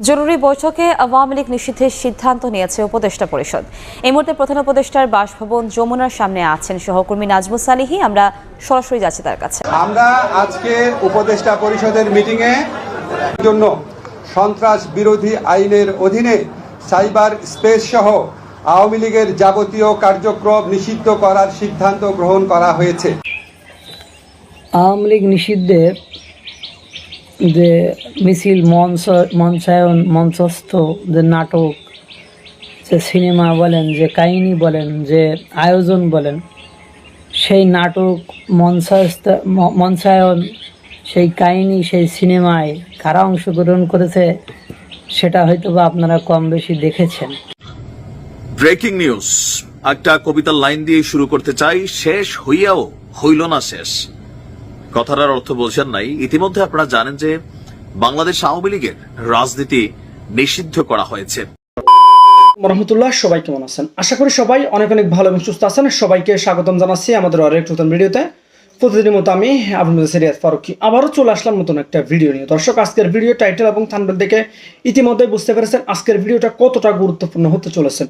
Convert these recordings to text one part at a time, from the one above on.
জরুরি বৈঠকে আওয়ামী লীগ নিষিদ্ধের সিদ্ধান্ত নিয়েছে উপদেষ্টা পরিষদ। এই মুহূর্তে প্রধান উপদেষ্টার বাসভবন যমুনার সামনে আছেন সহকর্মী নাজমুস সালিহি। আমরা সরাসরি যাচ্ছি তার কাছে। আমরা আজকে উপদেষ্টা পরিষদের মিটিংয়ে জন্য সন্ত্রাস বিরোধী আইনের অধীনে সাইবার স্পেস সহ আওয়ামী লীগের যাবতীয় কার্যক্রম নিষিদ্ধ করার সিদ্ধান্ত গ্রহণ করা হয়েছে। আওয়ামী লীগ নিষিদ্ধের যে মিছিল, মঞ্চ, মঞ্চায়ন, মঞ্চস্থ যে নাটক, যে সিনেমা বলেন, যে কাহিনী বলেন, যে আয়োজন বলেন, সেই নাটক, মঞ্চস্থ মঞ্চায়ন, সেই কাহিনী, সেই সিনেমায় কারা অংশগ্রহণ করেছে, সেটা হয়তো বা আপনারা কম বেশি দেখেছেন। Breaking news. একটা কবিতার লাইন দিয়ে শুরু করতে চাই, শেষ হইয়াও হইল না শেষ। কথাটার অর্থ বলছেন নাই। ইতিমধ্যে আপনারা জানেন যে বাংলাদেশ আওয়ামী লীগের রাজনীতি নিষিদ্ধ করা হয়েছে। রহমতুল্লাহ, সবাই কেমন আছেন? আশা করি সবাই অনেক অনেক ভালো এবং সুস্থ আছেন। সবাইকে স্বাগতম জানাচ্ছি আমাদের আরেক নতুন ভিডিওতে। প্রতিদিনের মতো আমি আপনাদের সিরিয়াস ফারুকি আবারও চলে আসলাম নতুন একটা ভিডিও নিয়ে। দর্শক, আজকের ভিডিও টাইটেল এবং থানবেল দেখে ইতিমধ্যে বুঝতে পেরেছেন আজকের ভিডিওটা কতটা গুরুত্বপূর্ণ হতে চলেছে।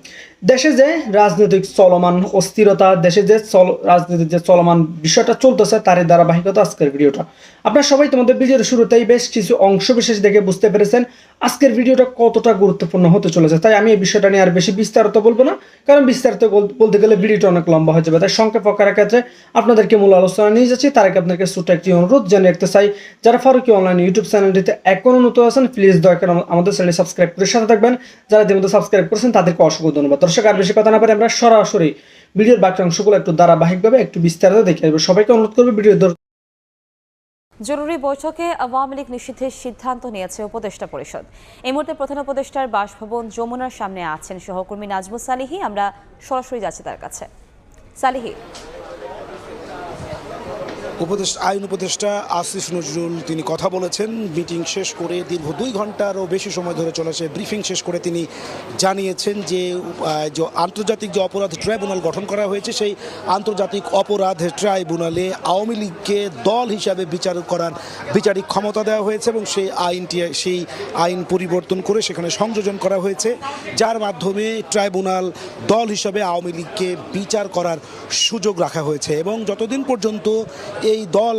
দেশে যে রাজনৈতিক চলমান অস্থিরতা, দেশে যে চল রাজনীতির যে চলমান বিষয়টা চলতেছে, তারই ধারাবাহিকতা আজকের ভিডিওটা আপনারা সবাই তোমাদের ভিডিওর শুরুতেই বেশ কিছু অংশ বিশেষ দেখে বুঝতে পেরেছেন। আজকের ভিডিওটা কতটা গুরুত্বপূর্ণ হতে চলেছে, তাই আমি এই বিষয়টা নিয়ে আর বেশি বিস্তারিত বলব না, কারণ বিস্তারিত বল- বলতে গেলে ভিডিওটা অনেক লম্বা হয়ে যাবে, তাই সংক্ষেপ আকারের ক্ষেত্রে আপনাদেরকে মূল আলোচনা নিয়ে যাচ্ছি। তার আগে আপনাদেরকে ছোট্ট একটি অনুরোধ জানিয়ে রাখতে চাই, যারা ফারুকি অনলাইন ইউটিউব চ্যানেলটিতে এখনও নতুন আছেন প্লিজ দয়া করে আমাদের চ্যানেল সাবস্ক্রাইব করে সাথে থাকবেন। যারা ইতিমধ্যে সাবস্ক্রাইব করেছেন, তাদেরকে অসংখ্য ধন্যবাদ। দর্শক, আর বেশি কথা না পারে আমরা সরাসরি ভিডিওর বাকি অংশগুলো একটু ধারাবাহিকভাবে একটু বিস্তারিত দেখে আসব সবাইকে অনুরোধ করবে ভিডিও জরুরি বৈঠকে আওয়ামী লীগ নিষিদ্ধের সিদ্ধান্ত নিয়েছে উপদেষ্টা পরিষদ। এই মুহূর্তে প্রধান উপদেষ্টার বাসভবন যমুনার সামনে আছেন সহকর্মী নাজমুল সালিহি। আমরা সরাসরি যাচ্ছি তার কাছে। সালিহি। উপদেষ্টা আইন উপদেষ্টা আসিফ নজরুল, তিনি কথা বলেছেন। মিটিং শেষ করে দীর্ঘ দুই ঘন্টারও বেশি সময় ধরে চলেছে। ব্রিফিং শেষ করে তিনি জানিয়েছেন যে যে আন্তর্জাতিক যে অপরাধ ট্রাইব্যুনাল গঠন করা হয়েছে, সেই আন্তর্জাতিক অপরাধ ট্রাইব্যুনালে আওয়ামী লীগকে দল হিসাবে বিচার করার বিচারিক ক্ষমতা দেওয়া হয়েছে এবং সেই আইনটি সেই আইন পরিবর্তন করে সেখানে সংযোজন করা হয়েছে। যার মাধ্যমে ট্রাইব্যুনাল দল হিসাবে আওয়ামী লীগকে বিচার করার সুযোগ রাখা হয়েছে এবং যতদিন পর্যন্ত এই দল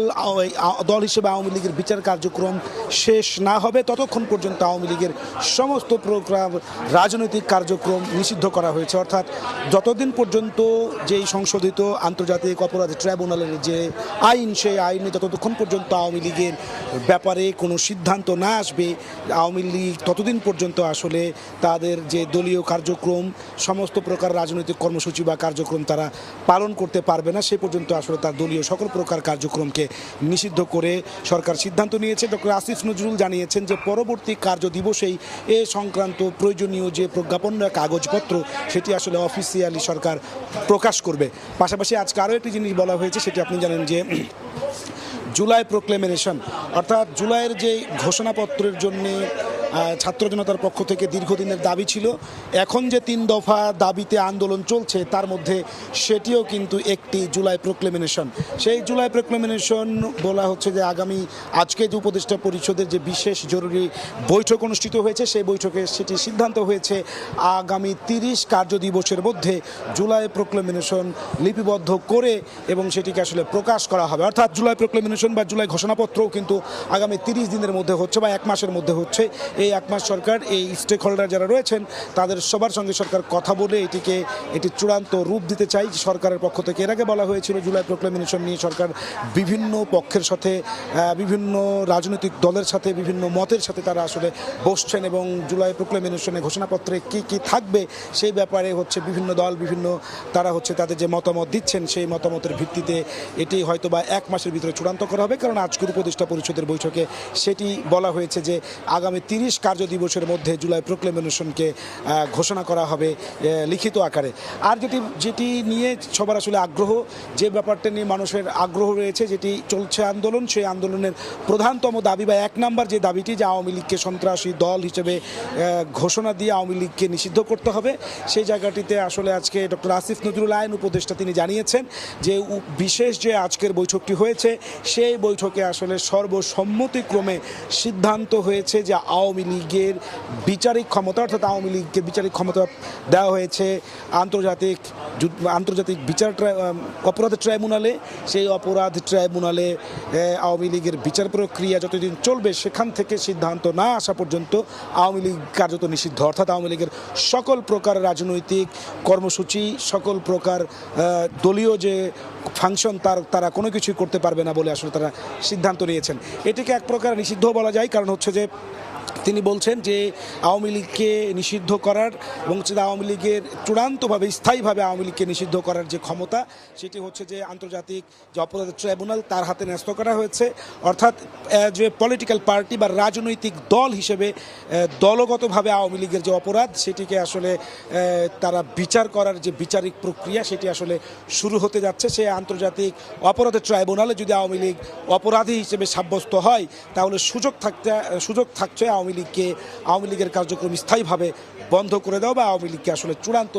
দল হিসেবে আওয়ামী লীগের বিচার কার্যক্রম শেষ না হবে। ততক্ষণ পর্যন্ত আওয়ামী লীগের সমস্ত প্রোগ্রাম, রাজনৈতিক কার্যক্রম নিষিদ্ধ করা হয়েছে। অর্থাৎ যতদিন পর্যন্ত যেই সংশোধিত আন্তর্জাতিক অপরাধ ট্রাইব্যুনালের যে আইন, সেই আইনে যতক্ষণ পর্যন্ত আওয়ামী লীগের ব্যাপারে কোনো সিদ্ধান্ত না আসবে, আওয়ামী লীগ ততদিন পর্যন্ত আসলে তাদের যে দলীয় কার্যক্রম, সমস্ত প্রকার রাজনৈতিক কর্মসূচি বা কার্যক্রম তারা পালন করতে পারবে না। সে পর্যন্ত আসলে তার দলীয় সকল প্রকার কার্যক্রমকে নিষিদ্ধ করে সরকার সিদ্ধান্ত নিয়েছে। ডক্টর আসিফ নজরুল জানিয়েছেন যে পরবর্তী কার্য দিবসেই এ সংক্রান্ত প্রয়োজনীয় যে প্রজ্ঞাপন কাগজপত্র, সেটি আসলে অফিসিয়ালি সরকার প্রকাশ করবে। পাশাপাশি আজকে আরও একটি জিনিস বলা হয়েছে, সেটি আপনি জানেন যে জুলাই প্রোক্লেমিনেশন অর্থাৎ জুলাইয়ের যে ঘোষণাপত্রের জন্যে ছাত্র জনতার পক্ষ থেকে দীর্ঘদিনের দাবি ছিল। এখন যে তিন দফা দাবিতে আন্দোলন চলছে, তার মধ্যে সেটিও কিন্তু একটি জুলাই প্রোক্লেমিনেশন সেই জুলাই প্রোক্লেমিনেশন বলা হচ্ছে যে আগামী আজকে যে উপদেষ্টা পরিষদের যে বিশেষ জরুরি বৈঠক অনুষ্ঠিত হয়েছে, সেই বৈঠকে সেটি সিদ্ধান্ত হয়েছে আগামী তিরিশ কার্য দিবসের মধ্যে জুলাই প্রোক্লেমিনেশন লিপিবদ্ধ করে এবং সেটিকে আসলে প্রকাশ করা হবে। অর্থাৎ জুলাই প্রোক্লেমিনেশন বা জুলাই ঘোষণাপত্রও কিন্তু আগামী তিরিশ দিনের মধ্যে হচ্ছে বা এক মাসের মধ্যে হচ্ছে। এই এক মাস সরকার, এই স্টেক হোল্ডার যারা রয়েছেন, তাদের সবার সঙ্গে সরকার কথা বলে এটিকে এটি চূড়ান্ত রূপ দিতে চাই। সরকারের পক্ষ থেকে এর আগে বলা হয়েছিল, জুলাই প্রোক্লেমিনেশন নিয়ে সরকার বিভিন্ন পক্ষের সাথে বিভিন্ন রাজনৈতিক দলের সাথে, বিভিন্ন মতের সাথে তারা আসলে বসছেন এবং জুলাই প্রোক্লেমিনেশনে ঘোষণাপত্রে কি কি থাকবে সেই ব্যাপারে হচ্ছে বিভিন্ন দল, বিভিন্ন তারা হচ্ছে তাদের যে মতামত দিচ্ছেন, সেই মতামতের ভিত্তিতে এটি হয়তো বা এক মাসের ভিতরে চূড়ান্ত করা হবে। কারণ আজকের উপদেষ্টা পরিষদের বৈঠকে সেটি বলা হয়েছে যে আগামী তিরিশ কার্য দিবসের মধ্যে জুলাই প্রোক্লেমিনেশনকে ঘোষণা করা হবে লিখিত আকারে। আর যেটি যেটি নিয়ে সবার আসলে আগ্রহ, যে ব্যাপারটা নিয়ে মানুষের আগ্রহ রয়েছে, যেটি চলছে আন্দোলন, সেই আন্দোলনের প্রধানতম দাবি বা এক নাম্বার যে দাবিটি, যে আওয়ামী লীগকে সন্ত্রাসী দল হিসেবে ঘোষণা দিয়ে আওয়ামী লীগকে নিষিদ্ধ করতে হবে, সেই জায়গাটিতে আসলে আজকে ডক্টর আসিফ নজরুল আইন উপদেষ্টা তিনি জানিয়েছেন যে বিশেষ যে আজকের বৈঠকটি হয়েছে, সেই বৈঠকে আসলে সর্বসম্মতিক্রমে সিদ্ধান্ত হয়েছে যে আওয়ামী আওয়ামী লীগের বিচারিক ক্ষমতা, অর্থাৎ আওয়ামী লীগকে বিচারিক ক্ষমতা দেওয়া হয়েছে আন্তর্জাতিক আন্তর্জাতিক বিচার অপরাধ ট্রাইব্যুনালে। সেই অপরাধ ট্রাইব্যুনালে আওয়ামী লীগের বিচার প্রক্রিয়া যতদিন চলবে, সেখান থেকে সিদ্ধান্ত না আসা পর্যন্ত আওয়ামী লীগ কার্যত নিষিদ্ধ। অর্থাৎ আওয়ামী লীগের সকল প্রকার রাজনৈতিক কর্মসূচি, সকল প্রকার দলীয় যে ফাংশন, তার, তারা কোনো কিছুই করতে পারবে না বলে আসলে তারা সিদ্ধান্ত নিয়েছেন। এটিকে এক প্রকার নিষিদ্ধ বলা যায়, কারণ হচ্ছে যে তিনি বলছেন যে আওয়ামী লীগকে নিষিদ্ধ করার এবং আওয়ামী লীগের চূড়ান্তভাবে, স্থায়ীভাবে আওয়ামী লীগকে নিষিদ্ধ করার যে ক্ষমতা, সেটি হচ্ছে যে আন্তর্জাতিক যে অপরাধ ট্রাইব্যুনাল, তার হাতে ন্যস্ত করা হয়েছে। অর্থাৎ যে পলিটিক্যাল পার্টি বা রাজনৈতিক দল হিসেবে দলগতভাবে আওয়ামী লীগের যে অপরাধ, সেটিকে আসলে তারা বিচার করার যে বিচারিক প্রক্রিয়া, সেটি আসলে শুরু হতে যাচ্ছে। সে আন্তর্জাতিক অপরাধ ট্রাইব্যুনালে যদি আওয়ামী লীগ অপরাধী হিসেবে সাব্যস্ত হয়, তাহলে সুযোগ থাকতে, সুযোগ থাকছে আওয়ামী লীগকে আওয়ামী লীগের কার্যক্রম স্থায়ীভাবে বন্ধ করে দেওয়া বা আওয়ামী লীগকে আসলে চূড়ান্ত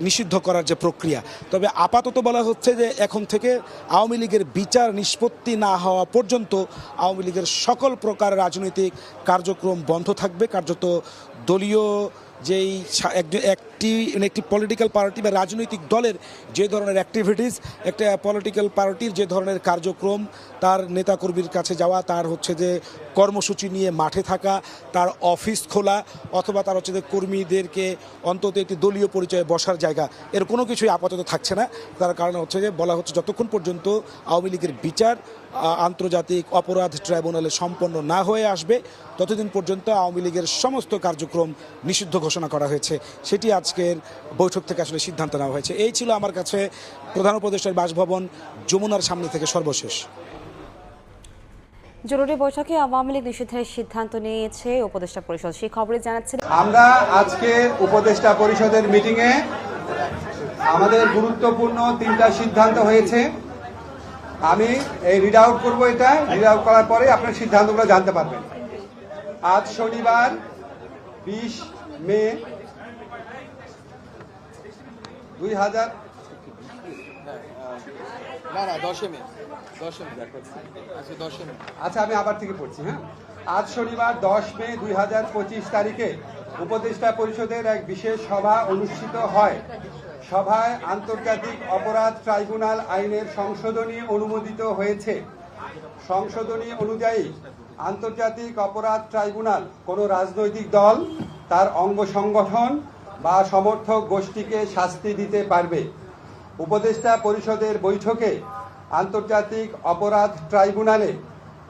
নিষিদ্ধ করার যে প্রক্রিয়া। তবে আপাতত বলা হচ্ছে যে এখন থেকে আওয়ামী লীগের বিচার নিষ্পত্তি না হওয়া পর্যন্ত আওয়ামী লীগের সকল প্রকার রাজনৈতিক কার্যক্রম বন্ধ থাকবে। কার্যত দলীয় যেই এক- একটি মানে একটি পলিটিক্যাল পার্টি বা রাজনৈতিক দলের যে ধরনের অ্যাক্টিভিটিস একটা পলিটিক্যাল পার্টির যে ধরনের কার্যক্রম, তার নেতাকর্মীর কাছে যাওয়া, তার হচ্ছে যে কর্মসূচি নিয়ে মাঠে থাকা, তার অফিস খোলা, অথবা তার হচ্ছে যে কর্মীদেরকে অন্তত একটি দলীয় পরিচয়ে বসার জায়গা, এর কোনো কিছুই আপাতত থাকছে না। তার কারণ হচ্ছে যে বলা হচ্ছে যতক্ষণ পর্যন্ত আওয়ামী লীগের বিচার আন্তর্জাতিক অপরাধ ট্রাইব্যুনালে সম্পন্ন না হয়ে আসবে, ততদিন পর্যন্ত আওয়ামী লীগের সমস্ত কার্যক্রম নিষিদ্ধ ঘোষণা করা হয়েছে। সেটি আজকের বৈঠক থেকে আসলে সিদ্ধান্ত নেওয়া হয়েছে। এই ছিল আমার কাছে প্রধান উপদেষ্টার বাসভবন যমুনার সামনে থেকে সর্বশেষ। জরুরি বৈঠকে আওয়ামী লীগ নিষিদ্ধের সিদ্ধান্ত নিয়েছে উপদেষ্টা পরিষদ সেই খবরে জানাচ্ছেন। আমরা আজকে উপদেষ্টা পরিষদের মিটিংয়ে আমাদের গুরুত্বপূর্ণ তিনটা সিদ্ধান্ত হয়েছে। আমি এই রিড আউট করব এটা। রিড আউট করার পরে আপনার সিদ্ধান্তগুলো জানতে পারবেন। আজ শনিবার বিশ মে দুই হাজার না না দশে মে দশে মে আচ্ছা দশে মে আচ্ছা আমি আবার থেকে পড়ছি হ্যাঁ? আজ শনিবার দশ মে দুই হাজার পঁচিশ তারিখে উপদেষ্টা পরিষদের এক বিশেষ সভা অনুষ্ঠিত হয়। সভায় আন্তর্জাতিক অপরাধ ট্রাইব্যুনাল আইনের সংশোধনী অনুমোদিত হয়েছে। সংশোধনী অনুযায়ী আন্তর্জাতিক অপরাধ ট্রাইব্যুনাল কোনো রাজনৈতিক দল তার অঙ্গ সংগঠন বা সমর্থক গোষ্ঠীকে শাস্তি দিতে পারবে। উপদেষ্টা পরিষদের বৈঠকে আন্তর্জাতিক অপরাধ ট্রাইব্যুনালে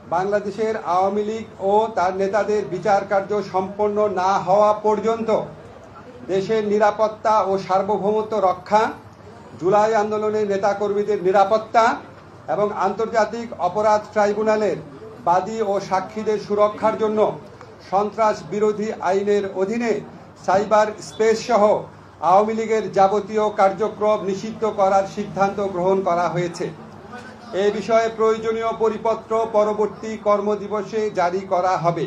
বাংলাদেশের আওয়ামী লীগ ও তার নেতাদের বিচার কার্য সম্পন্ন না হওয়া পর্যন্ত দেশের নিরাপত্তা ও সার্বভৌমত্ব রক্ষা, জুলাই আন্দোলনের নেতাকর্মীদের নিরাপত্তা এবং আন্তর্জাতিক অপরাধ ট্রাইব্যুনালের বাদী ও সাক্ষীদের সুরক্ষার জন্য সন্ত্রাস বিরোধী আইনের অধীনে সাইবার স্পেস সহ আওয়ামী লীগের যাবতীয় কার্যক্রম নিষিদ্ধ করার সিদ্ধান্ত গ্রহণ করা হয়েছে। এ বিষয়ে প্রয়োজনীয় পরিপত্র পরবর্তী কর্মদিবসে জারি করা হবে।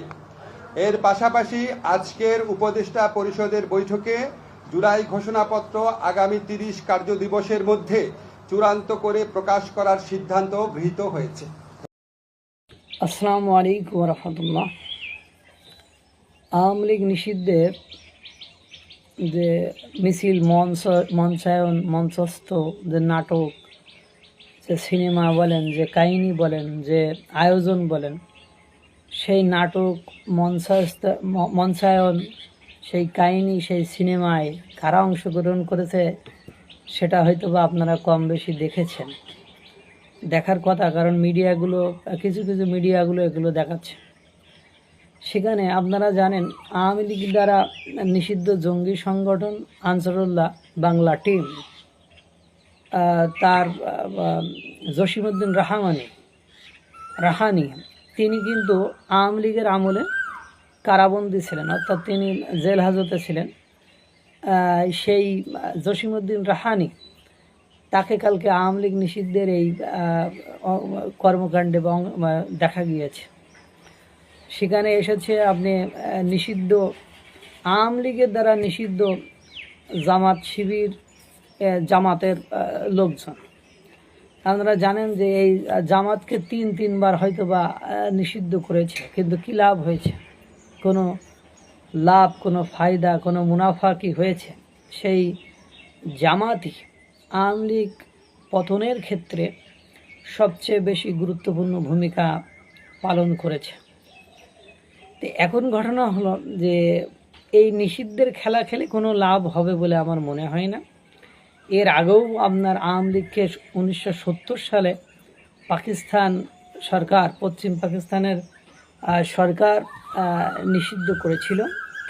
এর পাশাপাশি আজকের উপদেষ্টা পরিষদের বৈঠকে জুলাই ঘোষণাপত্র আগামী তিরিশ কার্যদিবসের মধ্যে চূড়ান্ত করে প্রকাশ করার সিদ্ধান্ত গৃহীত হয়েছে। আসসালামু আলাইকুম রহমতুল্লাহ। আওয়ামী লীগ নিষিদ্ধের যে মিছিল, মঞ্চ, মঞ্চায়ন, মঞ্চস্থ যে নাটক, যে সিনেমা বলেন, যে কাহিনী বলেন, যে আয়োজন বলেন, সেই নাটক, মঞ্চস্থ, মঞ্চায়ন, সেই কাহিনী, সেই সিনেমায় কারা অংশগ্রহণ করেছে, সেটা হয়তো বা আপনারা কম বেশি দেখেছেন। দেখার কথা, কারণ মিডিয়াগুলো, কিছু কিছু মিডিয়াগুলো এগুলো দেখাচ্ছে। সেখানে আপনারা জানেন, আওয়ামী লীগ দ্বারা নিষিদ্ধ জঙ্গি সংগঠন আনসারুল্লাহ বাংলা টিম তার জসিমুদ্দিন রাহামানি, রাহানি, তিনি কিন্তু আওয়ামী লীগের আমলে কারাবন্দী ছিলেন, অর্থাৎ তিনি জেল হাজতে ছিলেন। সেই জসিমুদ্দিন রাহানি তাকে কালকে আওয়ামী লীগ নিষিদ্ধের এই কর্মকাণ্ডে দেখা গিয়েছে। সেখানে এসেছে আপনি নিষিদ্ধ, আওয়ামী লীগের দ্বারা নিষিদ্ধ জামাত শিবির জামাতের লোকজন। আপনারা জানেন যে এই জামাতকে তিন, তিনবার হয়তো বা নিষিদ্ধ করেছে, কিন্তু কী লাভ হয়েছে? কোনো লাভ, কোনো ফায়দা, কোনো মুনাফা কি হয়েছে? সেই জামাতই আওয়ামী লীগ পতনের ক্ষেত্রে সবচেয়ে বেশি গুরুত্বপূর্ণ ভূমিকা পালন করেছে। তো এখন ঘটনা হলো যে এই নিষিদ্ধের খেলা খেলে কোনো লাভ হবে বলে আমার মনে হয় না। এর আগেও আপনার আওয়ামী লীগকে উনিশশো সত্তর সালে পাকিস্তান সরকার, পশ্চিম পাকিস্তানের সরকার নিষিদ্ধ করেছিল।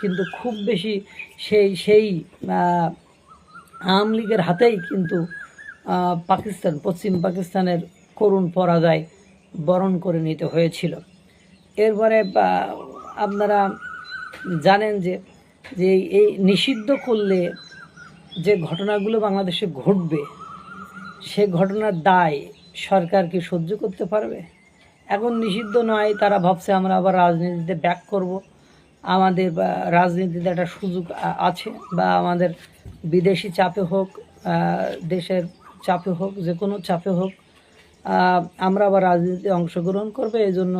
কিন্তু খুব বেশি সেই সেই আওয়ামী লীগের হাতেই কিন্তু পাকিস্তান, পশ্চিম পাকিস্তানের করুণ পরাজয় বরণ করে নিতে হয়েছিল। এরপরে আপনারা জানেন যে যে এই নিষিদ্ধ করলে যে ঘটনাগুলো বাংলাদেশে ঘটবে, সে ঘটনার দায় সরকার কি সহ্য করতে পারবে? এখন নিষিদ্ধ নয়, তারা ভাবছে আমরা আবার রাজনীতিতে ব্যাক করব। আমাদের রাজনীতিতে একটা সুযোগ আছে বা আমাদের বিদেশি চাপে হোক দেশের চাপে হোক যে কোনো চাপে হোক আমরা আবার রাজনীতিতে অংশগ্রহণ করবে। এই জন্য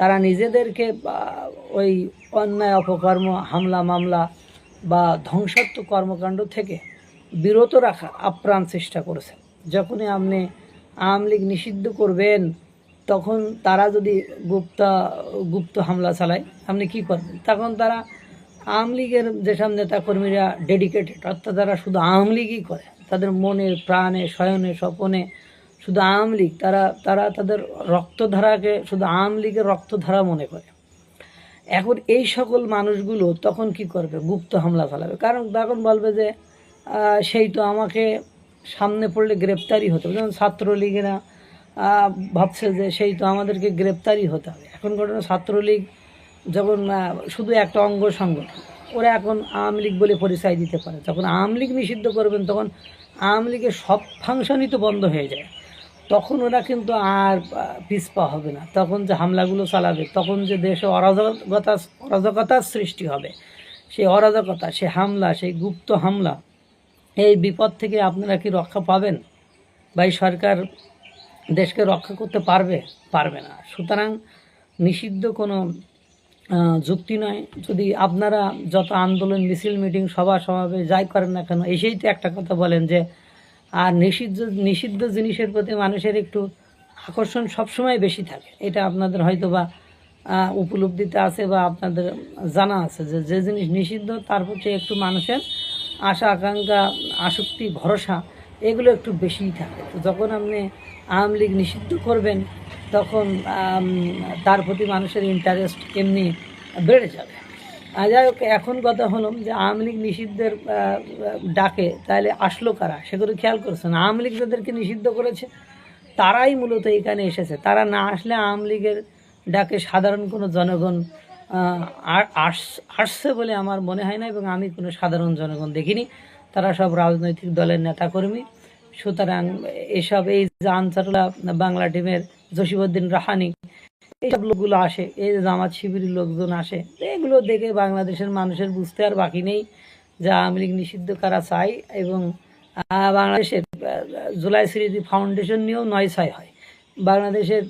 তারা নিজেদেরকে ওই অন্যায়, অপকর্ম, হামলা, মামলা বা ধ্বংসাত্মক কর্মকাণ্ড থেকে বিরত রাখা আপ্রাণ চেষ্টা করেছে। যখনই আপনি আওয়ামী লীগ নিষিদ্ধ করবেন, তখন তারা যদি গুপ্তা, গুপ্ত হামলা চালায়, আপনি কি করবেন? তখন তারা আওয়ামী লীগের যেসব নেতাকর্মীরা ডেডিকেটেড অর্থাৎ তারা শুধু আওয়ামী লীগই করে, তাদের মনে, প্রাণে, শয়নে, স্বপনে শুধু আওয়ামী লীগ, তারা তারা তাদের রক্তধারাকে, শুধু আওয়ামী লীগের রক্তধারা মনে করে। এখন এই সকল মানুষগুলো তখন কি করবে? গুপ্ত হামলা চালাবে। কারণ তখন বলবে যে সেই তো আমাকে সামনে পড়লে গ্রেপ্তারি হতে হবে। যেমন ছাত্রলীগেরা ভাবছে যে সেই তো আমাদেরকে গ্রেপ্তারি হতে হবে। এখন ঘটনা ছাত্রলীগ যখন শুধু একটা অঙ্গ সংগঠন, ওরা এখন আওয়ামী লীগ বলে পরিচয় দিতে পারে। যখন আওয়ামী লীগ নিষিদ্ধ করবেন, তখন আওয়ামী লীগের সব ফাংশনই তো বন্ধ হয়ে যায়। তখন ওরা কিন্তু আর পিছপা হবে না। তখন যে হামলাগুলো চালাবে, তখন যে দেশে অরাজকতা, অরাজকতার সৃষ্টি হবে। সেই অরাজকতা সে হামলা, সেই গুপ্ত হামলা, এই বিপদ থেকে আপনারা কি রক্ষা পাবেন? বা এই সরকার দেশকে রক্ষা করতে পারবে? পারবে না। সুতরাং নিষিদ্ধ কোনো যুক্তি নয়। যদি আপনারা যত আন্দোলন, মিছিল, মিটিং সভা সমাবেশ যাই করেন না কেন, এসেই তো একটা কথা বলেন যে আর নিষিদ্ধ নিষিদ্ধ জিনিসের প্রতি মানুষের একটু আকর্ষণ সবসময় বেশি থাকে। এটা আপনাদের হয়তো বা উপলব্ধিতে আছে বা আপনাদের জানা আছে যে যে জিনিস নিষিদ্ধ, তার প্রতি একটু মানুষের আশা, আকাঙ্ক্ষা, আসক্তি, ভরসা, এগুলো একটু বেশিই থাকে। তো যখন আপনি আওয়ামী লীগ নিষিদ্ধ করবেন, তখন তার প্রতি মানুষের ইন্টারেস্ট এমনি বেড়ে যাবে। যাই হোক, এখন কথা হলো যে আওয়ামী লীগ নিষিদ্ধের ডাকে তাহলে আসলো কারা? সেগুলো খেয়াল করছেন আওয়ামী লীগ যাদেরকে নিষিদ্ধ করেছে, তারাই মূলত এখানে এসেছে। তারা না আসলে আওয়ামী লীগের ডাকে সাধারণ কোনো জনগণ আস- আসছে বলে আমার মনে হয় না এবং আমি কোনো সাধারণ জনগণ দেখিনি। তারা সব রাজনৈতিক দলের নেতাকর্মী। সুতরাং এসব এই যে আনসারুল্লাহ বাংলা টিমের জসিবউদ্দিন রাহানি এইসব লোকগুলো আসে, এই জামাত শিবিরের লোকজন আসে। এগুলো দেখে বাংলাদেশের মানুষের বুঝতে আর বাকি নেই যা আওয়ামী লীগ নিষিদ্ধ করা চাই এবং বাংলাদেশের জুলাই স্মৃতি ফাউন্ডেশন নিয়েও নয় ছয় হয়। বাংলাদেশের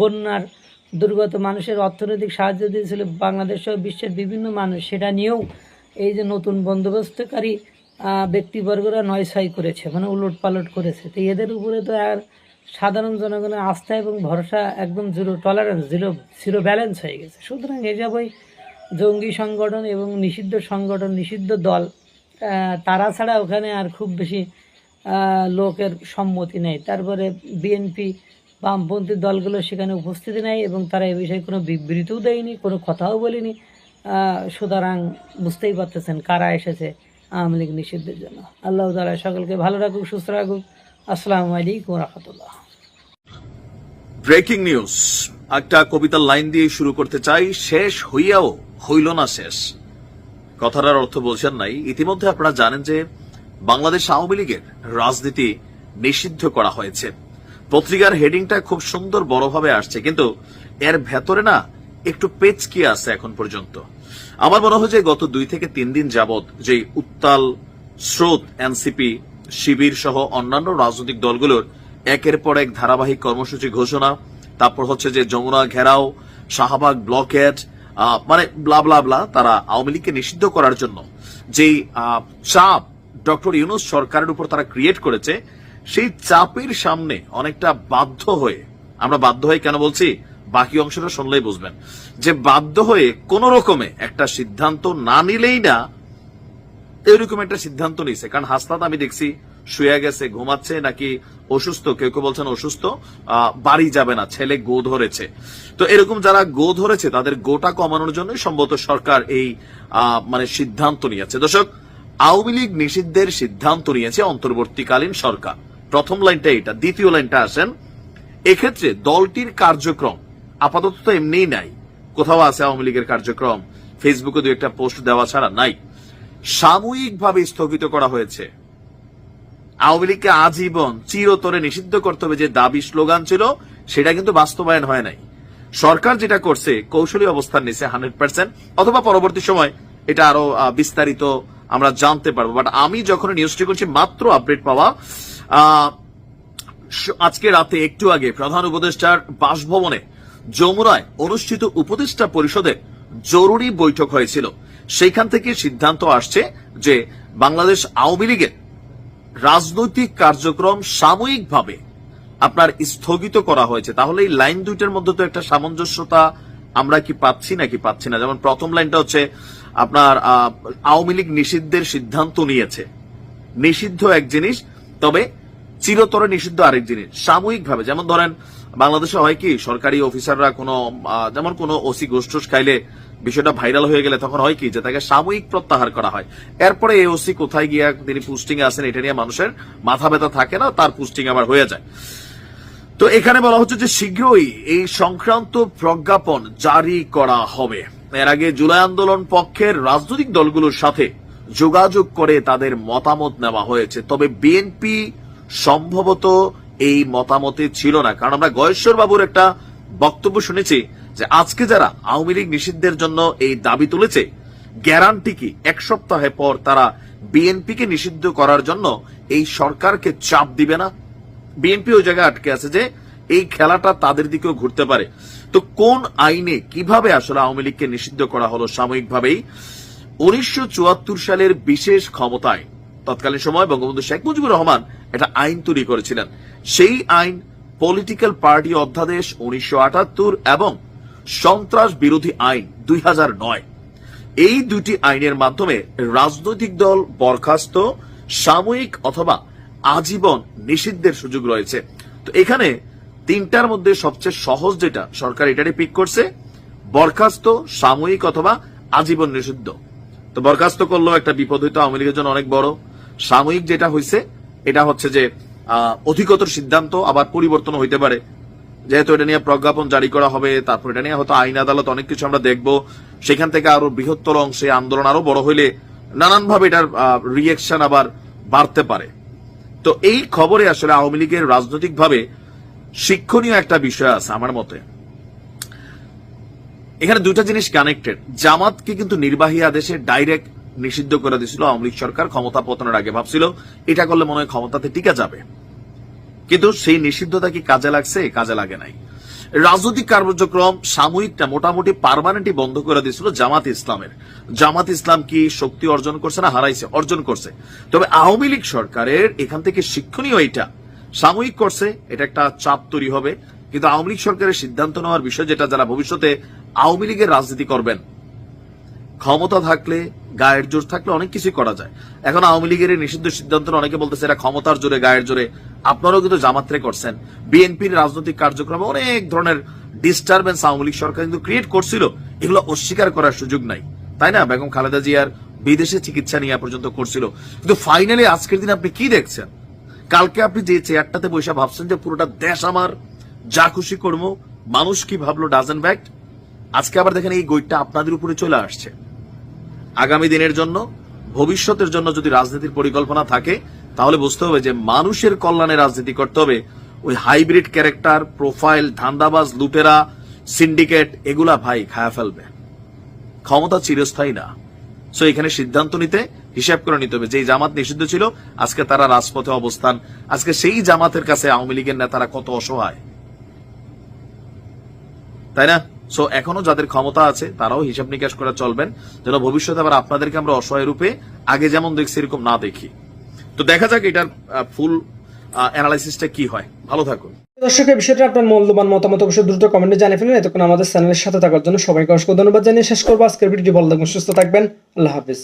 বন্যার দুর্গত মানুষের অর্থনৈতিক সাহায্য দিয়েছিল বাংলাদেশ সহ বিশ্বের বিভিন্ন মানুষ। সেটা নিয়েও এই যে নতুন বন্দোবস্তকারী ব্যক্তিবর্গরা নয় ছয় করেছে মানে উলট পালট করেছে। তো এদের উপরে তো আর সাধারণ জনগণের আস্থা এবং ভরসা একদম zero tolerance zero zero balance হয়ে গেছে। সুতরাং এসবই জঙ্গি সংগঠন এবং নিষিদ্ধ সংগঠন, নিষিদ্ধ দল তারা ছাড়া ওখানে আর খুব বেশি লোকের সম্মতি নেই। তারপরে বিএনপি বামপন্থী দলগুলো সেখানে উপস্থিতি নেই এবং তারা এ বিষয়ে কোনো বিবৃতিও দেয়নি, কোনো কথাও বলেনি। সুতরাং বুঝতেই পারতেছেন কারা এসেছে আওয়ামী লীগ নিষিদ্ধের জন্য। আল্লাহ তালা সকলকে ভালো রাখুক, সুস্থ রাখুক। আসসালামু আলাইকুম ব্রেকিং নিউজ। একটা কবিতার লাইন দিয়ে শুরু করতে চাই, শেষ হইয়াও হইল না শেষ। কথাটার অর্থ বলছেন নাই। ইতিমধ্যে আপনারা জানেন যে বাংলাদেশ আওয়ামী লীগের রাজনীতি নিষিদ্ধ করা হয়েছে। পত্রিকার হেডিংটা খুব সুন্দর বড়ভাবে আসছে, কিন্তু এর ভেতরে না একটু পেচকি আছে এখন পর্যন্ত। আমার মনে হয় যে গত দুই থেকে তিন দিন যাবৎ যে উত্তাল স্রোত এনসিপি শিবির সহ অন্যান্য রাজনৈতিক দলগুলোর একের পর এক ধারাবাহিক কর্মসূচি ঘোষণা। তারপর হচ্ছে যে যমুনা ঘেরাও, শাহবাগ ব্লকেট মানে ব্লা ব্লা ব্লা তারা আওয়ামী লীগকে নিষিদ্ধ করার জন্য। যেই চাপ ডক্টর ইউনুস সরকারের উপর তারা ক্রিয়েট করেছে, সেই চাপের সামনে অনেকটা বাধ্য হয়ে, আমরা বাধ্য হয়ে কেন বলছি? বাকি অংশটা শুনলেই বুঝবেন। যে বাধ্য হয়ে কোন রকমে একটা সিদ্ধান্ত না নিলেই না এরকম একটা সিদ্ধান্ত নিছে কারণ হাসনাত আমি দেখছি শুয়ে গেছে, ঘুমাচ্ছে, নাকি অসুস্থ, কেউ কেউ বলছেন অসুস্থ বাড়ি যাবে না, ছেলে গো ধরেছে। তো এরকম যারা গো ধরেছে, তাদের গোটা কমানোর জন্য সম্ভবত সরকার এই মানে সিদ্ধান্ত নিয়েছে। দর্শক, আওয়ামী লীগ নিষিদ্ধের সিদ্ধান্ত নিয়েছে অন্তর্বর্তীকালীন সরকার। প্রথম লাইনটা এটা দ্বিতীয় লাইনটা আসেন। এক্ষেত্রে দলটির কার্যক্রম আপাতত তো এমনিই নাই। কোথাও আছে আওয়ামী লীগের কার্যক্রম? ফেসবুকে দু একটা পোস্ট দেওয়া ছাড়া নাই। সাময়িকভাবে স্থগিত করা হয়েছে। আওয়ামী লীগকে আজীবন চিরতরে নিষিদ্ধ করতে হবে যে দাবি স্লোগান ছিল, সেটা কিন্তু বাস্তবায়ন হয় নাই। সরকার যেটা করছে, কৌশলী অবস্থান নিছে হান্ড্রেড পার্সেন্ট, অথবা পরবর্তী সময় এটা আরও বিস্তারিত আমরা জানতে পারব। বাট আমি যখন নিউজটি করছি মাত্র আপডেট পাওয়া আজকে রাতে একটু আগে প্রধান উপদেষ্টার বাসভবনে যমুনায় অনুষ্ঠিত উপদেষ্টা পরিষদে জরুরি বৈঠক হয়েছিল। সেখান থেকে সিদ্ধান্ত আসছে যে বাংলাদেশ আওয়ামী লীগের রাজনৈতিক কার্যক্রম সাময়িকভাবে আপনার স্থগিত করা হয়েছে। তাহলে এই লাইন দুইটার মধ্যে তো একটা সামঞ্জস্যতা আমরা কি পাচ্ছি নাকি পাচ্ছি না? যেমন প্রথম লাইনটা হচ্ছে, আপনার আওয়ামী লীগ নিষিদ্ধের সিদ্ধান্ত নিয়েছে। নিষিদ্ধ এক জিনিস, তবে চিরতরে নিষিদ্ধ আরেক জিনিস, সাময়িকভাবে। যেমন ধরেন, বাংলাদেশে হয় কি, সরকারি অফিসাররা কোনো যেমন কোনো ওসি গোষ্ঠোস খাইলে বিষয়টা ভাইরাল হয়ে গেলে তখন হয় কি, যে তাকে সাময়িক প্রত্যাহার করা হয়। এরপরে এই ওসি কোথায় গিয়া তিনি পোস্টিং এ আছেন এটা নিয়ে মানুষের মাথা ব্যথা থাকে না, তার পোস্টিং আবার হয়ে যায়। তো এখানে বলা হচ্ছে যে শীঘ্রই এই সংক্রান্ত প্রজ্ঞাপন জারি করা হবে। এর আগে জুলাই আন্দোলন পক্ষের রাজনৈতিক দলগুলোর সাথে যোগাযোগ করে তাদের মতামত নেওয়া হয়েছে। তবে বিএনপি সম্ভবত এই মতামতে ছিল না। কারণ আমরা গয়েশ্বর বাবুর একটা বক্তব্য শুনেছি যে আজকে যারা আওয়ামী লীগ নিষিদ্ধের জন্য এই দাবি তুলেছে গ্যারান্টি কি? এক সপ্তাহে পর তারা বিএনপিকে নিষিদ্ধ করার জন্য এই সরকারকে চাপ দিবে না? বিএনপি ওই জায়গায় আটকে আছে যে এই খেলাটা তাদের দিকেও ঘুরতে পারে। তো কোন আইনে কীভাবে আসলে আওয়ামী লীগকে নিষিদ্ধ করা হলো সাময়িকভাবেই? উনিশশো চুয়াত্তর সালের বিশেষ ক্ষমতায় তৎকালীন সময় বঙ্গবন্ধু শেখ মুজিবুর রহমান একটা আইন তৈরি করেছিলেন। সেই আইন পলিটিক্যাল পার্টি অধ্যাদেশ উনিশশো আটাত্তর এবং সন্ত্রাস বিরোধী আইন দুই হাজার নয়। এই দুটি আইনের মাধ্যমে রাজনৈতিক দল, বরখাস্ত, সাময়িক অথবা আজীবন নিষিদ্ধের সুযোগ রয়েছে। তো এখানে তিনটার মধ্যে সবচেয়ে সহজ যেটা সরকার এটারই পিক করছে, বরখাস্ত, সাময়িক অথবা আজীবন নিষিদ্ধ। তো বরখাস্ত করলেও একটা বিপদ হইতো আওয়ামী লীগের জন্য অনেক বড়। সাময়িক যেটা হয়েছে এটা হচ্ছে যে অধিকতর সিদ্ধান্ত আবার পরিবর্তন হইতে পারে। যেহেতু এটা নিয়ে প্রজ্ঞাপন জারি করা হবে, তারপর এটা নিয়ে হয়তো আইন আদালত অনেক কিছু আমরা দেখব। সেখান থেকে আরও বৃহত্তর অংশে আন্দোলন আরও বড় হইলে নানানভাবে এটার রিয়েকশন আবার বাড়তে পারে। তো এই খবরে আসলে আওয়ামী লীগের রাজনৈতিকভাবে শিক্ষণীয় একটা বিষয় আছে আমার মতে। এখানে দুটা জিনিস কানেক্টেড জামাতকে কিন্তু নির্বাহী আদেশে ডাইরেক্ট নিষিদ্ধ করে দিয়েছিল আওয়ামী লীগ সরকার, ক্ষমতা পতনের আগে ভাবছিল, এটা করলে মনে হয় ক্ষমতাতে টিকা যাবে। কিন্তু সেই নিষিদ্ধতা কি কাজে লাগছে? কাজে লাগে নাই। রাজনৈতিক কার্যক্রম সাময়িকটা মোটামুটি পারমানেন্টই বন্ধ করে দিয়েছিল জামাত ইসলামের। জামাত ইসলাম কি শক্তি অর্জন করছে না হারাইছে? অর্জন করছে। তবে আওয়ামী লীগ সরকারের এখান থেকে শিক্ষণীয় এটা সাময়িক করছে, এটা একটা চাপ তৈরি হবে। কিন্তু আওয়ামী লীগ সরকারের সিদ্ধান্ত নেওয়ার বিষয় যেটা যারা ভবিষ্যতে আওয়ামী লীগের রাজনীতি করবেন ক্ষমতা থাকলে, গায়ের জোর থাকলে অনেক কিছুই করা যায়। এখন আওয়ামী লীগের এই নিষিদ্ধ সিদ্ধান্ত অনেকে বলতেছে এটা ক্ষমতার জোরে, গায়ের জোরে। আপনারাও কিন্তু জামাত্রে করছেন। বিএনপির রাজনৈতিক কার্যক্রমে অনেক ধরনের ডিস্টারবেন্স আওয়ামী লীগ সরকার কিন্তু ক্রিয়েট করছিল। এগুলো অস্বীকার করার সুযোগ নাই। তাই না? বেগম খালেদা জিয়ার বিদেশে চিকিৎসা নিয়ে পর্যন্ত করছিল। কিন্তু ফাইনালি আজকের দিন আপনি কি দেখছেন? কালকে আপনি যে চেয়ারটাতে বসে ভাবছেন যে পুরোটা দেশ আমার, যা খুশি করব, মানুষ কি ভাবলো ডাজেন ব্যাক্ট আজকে আবার দেখেন এই গৈটা আপনাদের উপরে চলে আসছে। আগামী দিনের জন্য, ভবিষ্যতের জন্য যদি রাজনীতির পরিকল্পনা থাকে, তাহলে বুঝতে হবে যে মানুষের কল্যাণে রাজনীতি করতে হবে। ওই হাইব্রিড ক্যারেক্টার, প্রোফাইল, ধান্দাবাজ, লুটেরা, সিন্ডিকেট, এগুলা ভাই খায়া ফেলবে। ক্ষমতা চিরস্থায়ী না। সো এখানে সিদ্ধান্ত নিতে, হিসাব করে নিতে হবে। যে জামাত নিষিদ্ধ ছিল, আজকে তারা রাজপথে অবস্থান। আজকে সেই জামাতের কাছে আওয়ামী লীগের নেতারা কত অসহায়। তাই না? সো এখনও যাদের ক্ষমতা আছে, তারাও হিসাব নিকাশ করে চলবেন। যেন ভবিষ্যতে আবার আপনাদেরকে আমরা অসহায় রূপে আগে যেমন দেখছি, এরকম না দেখি। তো দেখা যাক এটার ফুল অ্যানালাইসিসটা কি হয়। ভালো থাকুন। দর্শক এই বিষয়টা আপনার মূল্যবান মতামত অবশ্যই দ্রুত কমেন্টে জানিয়ে ফেলুন। এতক্ষণ আমাদের চ্যানেলের সাথে থাকার জন্য সবাইকে অসংখ্য ধন্যবাদ জানিয়ে শেষ করব। আজকের ভিডিওটি ভালো থাকবেন, সুস্থ থাকবেন। আল্লাহ হাফিজ।